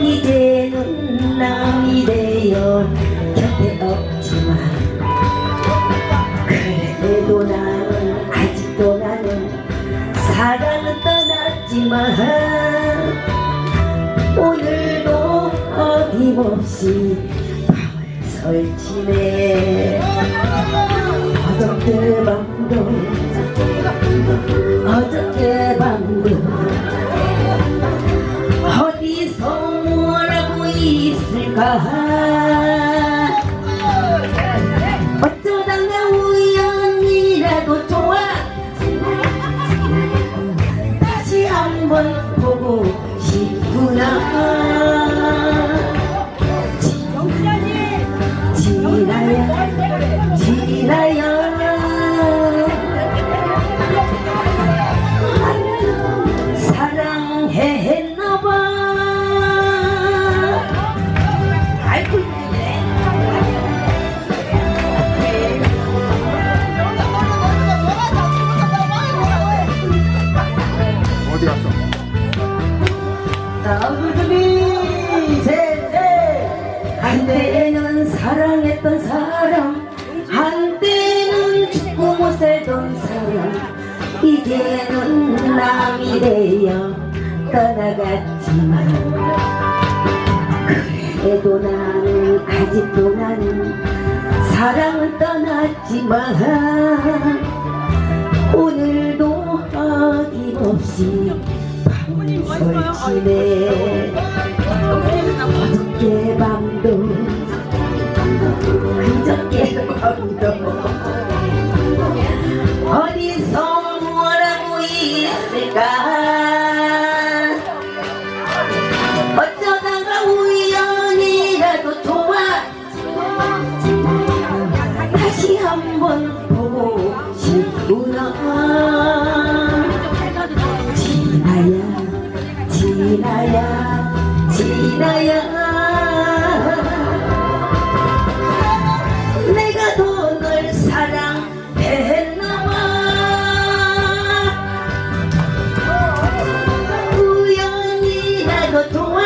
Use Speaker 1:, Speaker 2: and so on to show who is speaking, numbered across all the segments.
Speaker 1: 이제는 남이 되어 곁에 없지만 그래도 나는 아직도 나는 사랑은 떠났지만 오늘도 어김없이 밤을 설치네. 어저께 밤도 있을까 어쩌다가 우연이라도 좋아. 다시 한번 보고 자, 얼굴 준비, 셋, 셋. 한때는 사랑했던 사람, 한때는 죽고 못 살던 사람, 이제는 남이 되어 떠나갔지만, 그래도 나는, 아직도 나는, 사랑은 떠났지만, 오늘도 어김없이 설치네 어저께 밤도 그저께 밤도 어디서 뭐라고 있을까 어쩌다가 우연이라도 좋아 다시 한번 보고 싶구나 지나야 지나야. 내가 더 널 사랑했나봐. 우연이라도 좋아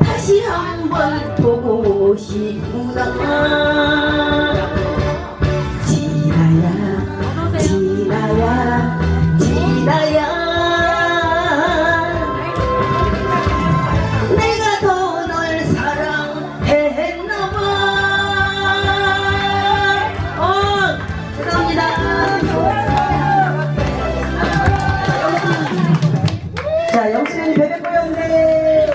Speaker 1: 다시 한번 보고 싶구나 자 영수님 베베 보였네